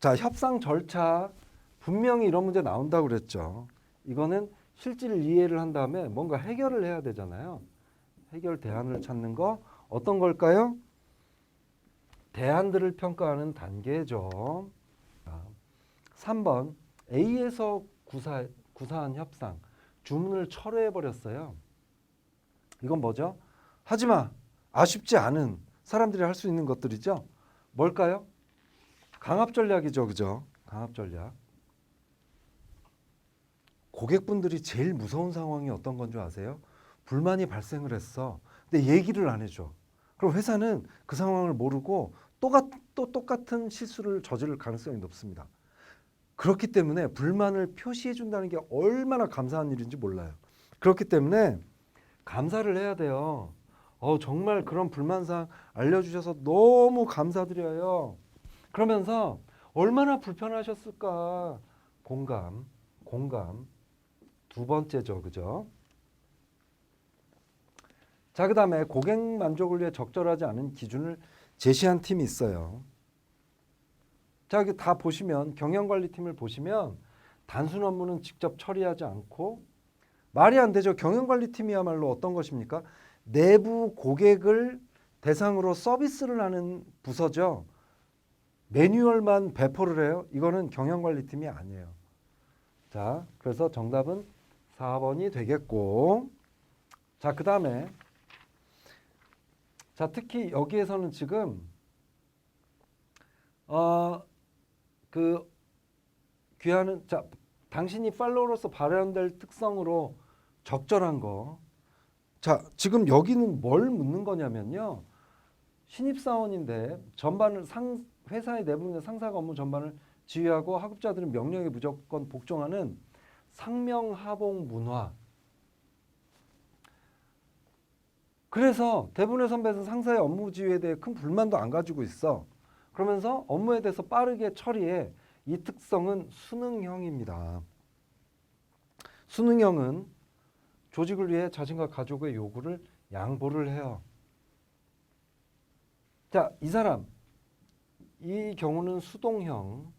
자, 협상 절차 분명히 이런 문제 나온다고 그랬죠. 이거는 실질 이해를 한 다음에 뭔가 해결을 해야 되잖아요. 해결 대안을 찾는 거 어떤 걸까요? 대안들을 평가하는 단계죠. 자, 3번 A에서 구사, 구사한 협상 주문을 철회해 버렸어요. 이건 뭐죠? 하지마 아쉽지 않은 사람들이 할 수 있는 것들이죠. 뭘까요? 강압 전략이죠, 그죠? 강압 전략. 고객분들이 제일 무서운 상황이 어떤 건 줄 아세요? 불만이 발생을 했어. 근데 얘기를 안 해줘. 그럼 회사는 그 상황을 모르고 또가, 또 똑같은 실수를 저지를 가능성이 높습니다. 그렇기 때문에 불만을 표시해 준다는 게 얼마나 감사한 일인지 몰라요. 그렇기 때문에 감사를 해야 돼요. 어, 정말 그런 불만사항 알려주셔서 너무 감사드려요. 그러면서 얼마나 불편하셨을까. 공감, 공감. 두 번째죠, 그죠? 자, 그 다음에 고객 만족을 위해 적절하지 않은 기준을 제시한 팀이 있어요. 자, 여기 다 보시면 경영관리팀을 보시면 단순 업무는 직접 처리하지 않고 말이 안 되죠. 경영관리팀이야말로 어떤 것입니까? 내부 고객을 대상으로 서비스를 하는 부서죠. 매뉴얼만 배포를 해요. 이거는 경영관리팀이 아니에요. 자, 그래서 정답은 4번이 되겠고, 자, 그 다음에, 자, 특히 여기에서는 지금, 어, 그, 귀하는, 자, 당신이 팔로워로서 발현될 특성으로 적절한 거. 자, 지금 여기는 뭘 묻는 거냐면요. 신입사원인데 전반을 상, 회사의 내부의 상사가 업무 전반을 지휘하고 하급자들은 명령에 무조건 복종하는 상명하복 문화. 그래서 대부분의 선배는 상사의 업무 지휘에 대해 큰 불만도 안 가지고 있어. 그러면서 업무에 대해서 빠르게 처리해 이 특성은 수능형입니다. 수능형은 조직을 위해 자신과 가족의 요구를 양보를 해요. 자, 이 사람 이 경우는 수동형.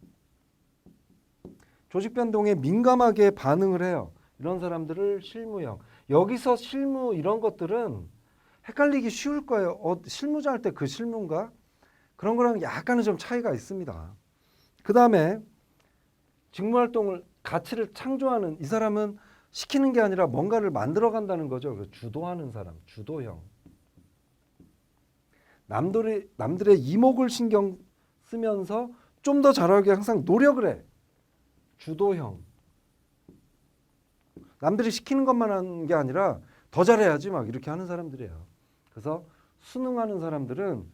조직 변동에 민감하게 반응을 해요. 이런 사람들을 실무형. 여기서 실무 이런 것들은 헷갈리기 쉬울 거예요. 어, 실무자 할 때 그 실무인가? 그런 거랑 약간은 좀 차이가 있습니다. 그 다음에 직무 활동을 가치를 창조하는 이 사람은 시키는 게 아니라 뭔가를 만들어 간다는 거죠. 그 주도하는 사람, 주도형. 남들의 남들의 이목을 신경 쓰면서 좀 더 잘하게 항상 노력을 해. 주도형. 남들이 시키는 것만 하는 게 아니라 더 잘해야지 막 이렇게 하는 사람들이에요. 그래서 수능하는 사람들은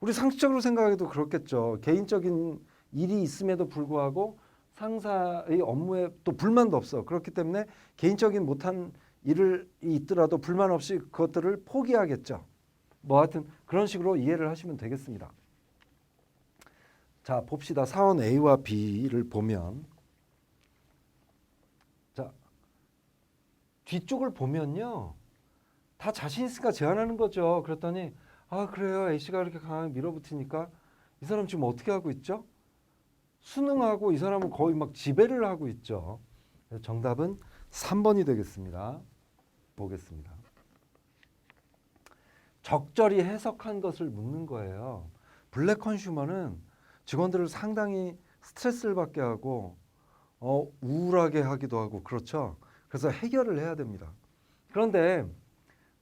우리 상식적으로 생각해도 그렇겠죠. 개인적인 일이 있음에도 불구하고 상사의 업무에 또 불만도 없어. 그렇기 때문에 개인적인 못한 일을 있더라도 불만 없이 그것들을 포기하겠죠. 뭐 하여튼 그런 식으로 이해를 하시면 되겠습니다. 자, 봅시다. 사원 A와 B를 보면 자, 뒤쪽을 보면요. 다 자신 있으니까 제안하는 거죠. 그랬더니 아, 그래요. A씨가 이렇게 강하게 밀어붙이니까 이 사람 지금 어떻게 하고 있죠? 수능하고 이 사람은 거의 막 지배를 하고 있죠. 정답은 3번이 되겠습니다. 보겠습니다. 적절히 해석한 것을 묻는 거예요. 블랙 컨슈머는 직원들을 상당히 스트레스를 받게 하고 어, 우울하게 하기도 하고 그렇죠. 그래서 해결을 해야 됩니다. 그런데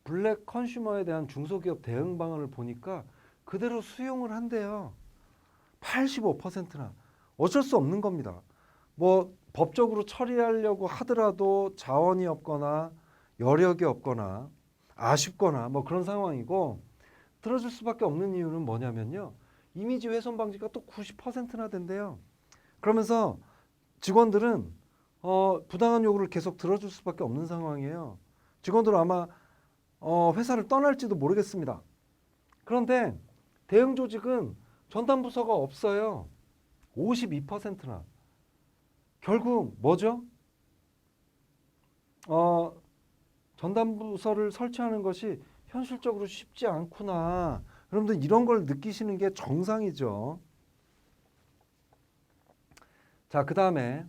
블랙 컨슈머에 대한 중소기업 대응 방안을 보니까 그대로 수용을 한대요. 85%나 어쩔 수 없는 겁니다. 뭐 법적으로 처리하려고 하더라도 자원이 없거나 여력이 없거나 아쉽거나 뭐 그런 상황이고 들어줄 수밖에 없는 이유는 뭐냐면요. 이미지 훼손 방지가 또 90%나 된대요. 그러면서 직원들은 어, 부당한 요구를 계속 들어줄 수밖에 없는 상황이에요. 직원들은 아마 어, 회사를 떠날지도 모르겠습니다. 그런데 대응 조직은 전담 부서가 없어요. 52%나. 결국 뭐죠? 어, 전담 부서를 설치하는 것이 현실적으로 쉽지 않구나. 여러분들 이런 걸 느끼시는 게 정상이죠. 자, 그 다음에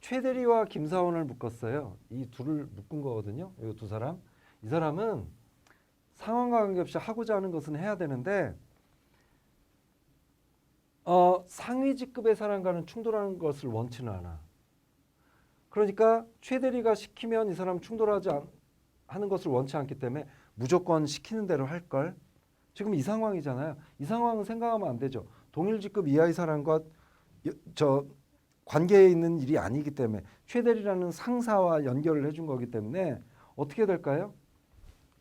최대리와 김사원을 묶었어요. 이 둘을 묶은 거거든요. 이 두 사람. 이 사람은 상황과 관계없이 하고자 하는 것은 해야 되는데 어, 상위 직급의 사람과는 충돌하는 것을 원치는 않아. 그러니까 최대리가 시키면 이 사람 충돌하지 않, 하는 것을 원치 않기 때문에 무조건 시키는 대로 할 걸. 지금 이 상황이잖아요. 이 상황은 생각하면 안 되죠. 동일 직급 이하의 사람과 여- 저 관계에 있는 일이 아니기 때문에 최대리라는 상사와 연결을 해준 거기 때문에 어떻게 될까요?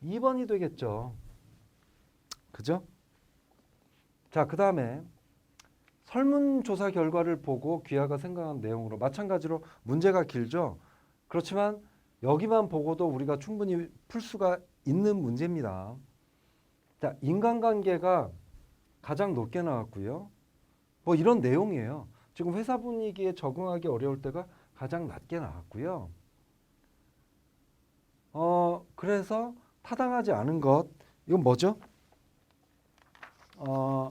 2번이 되겠죠. 그죠? 자, 그 다음에 설문조사 결과를 보고 귀하가 생각한 내용으로 마찬가지로 문제가 길죠. 그렇지만 여기만 보고도 우리가 충분히 풀 수가 있는 문제입니다. 자, 인간관계가 가장 높게 나왔고요. 뭐 이런 내용이에요. 지금 회사 분위기에 적응하기 어려울 때가 가장 낮게 나왔고요. 어, 그래서 타당하지 않은 것 이건 뭐죠? 어,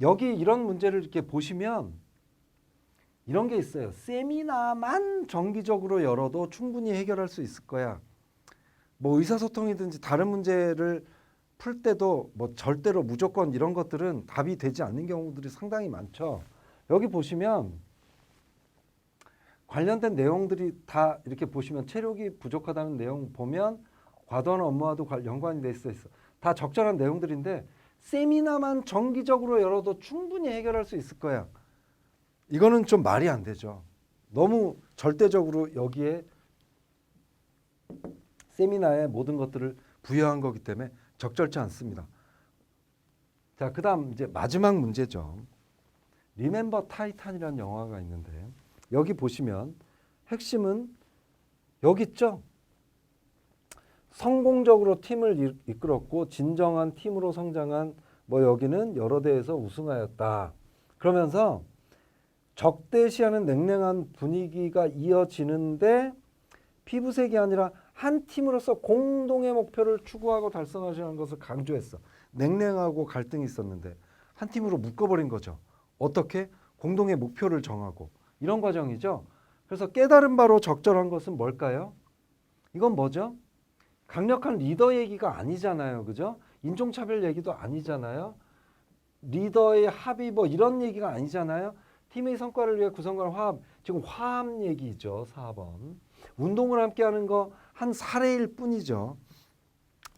여기 이런 문제를 이렇게 보시면 이런 게 있어요. 세미나만 정기적으로 열어도 충분히 해결할 수 있을 거야. 뭐 의사소통이든지 다른 문제를 풀 때도 뭐 절대로 무조건 이런 것들은 답이 되지 않는 경우들이 상당히 많죠. 여기 보시면 관련된 내용들이 다 이렇게 보시면 체력이 부족하다는 내용 보면 과도한 업무와도 관- 연관이 돼 있어 있어. 다 적절한 내용들인데 세미나만 정기적으로 열어도 충분히 해결할 수 있을 거야. 이거는 좀 말이 안 되죠. 너무 절대적으로 여기에 세미나에 모든 것들을 부여한 거기 때문에 적절치 않습니다. 자, 그다음 이제 마지막 문제죠. 리멤버 타이탄이라는 영화가 있는데 여기 보시면 핵심은 여기 있죠. 성공적으로 팀을 이- 이끌었고 진정한 팀으로 성장한 뭐 여기는 여러 대회에서 우승하였다. 그러면서 적대시하는 냉랭한 분위기가 이어지는데 피부색이 아니라 한 팀으로서 공동의 목표를 추구하고 달성하시는 것을 강조했어. 냉랭하고 갈등이 있었는데 한 팀으로 묶어버린 거죠. 어떻게? 공동의 목표를 정하고 이런 과정이죠. 그래서 깨달은 바로 적절한 것은 뭘까요? 이건 뭐죠? 강력한 리더 얘기가 아니잖아요. 그죠? 인종차별 얘기도 아니잖아요. 리더의 합의 뭐 이런 얘기가 아니잖아요. 팀의 성과를 위해 구성관 화합. 지금 화합 얘기죠. 4번. 운동을 함께 하는 거 한 사례일 뿐이죠.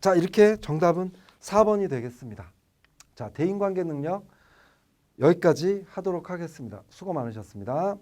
자, 이렇게 정답은 4번이 되겠습니다. 자, 대인관계 능력 여기까지 하도록 하겠습니다. 수고 많으셨습니다.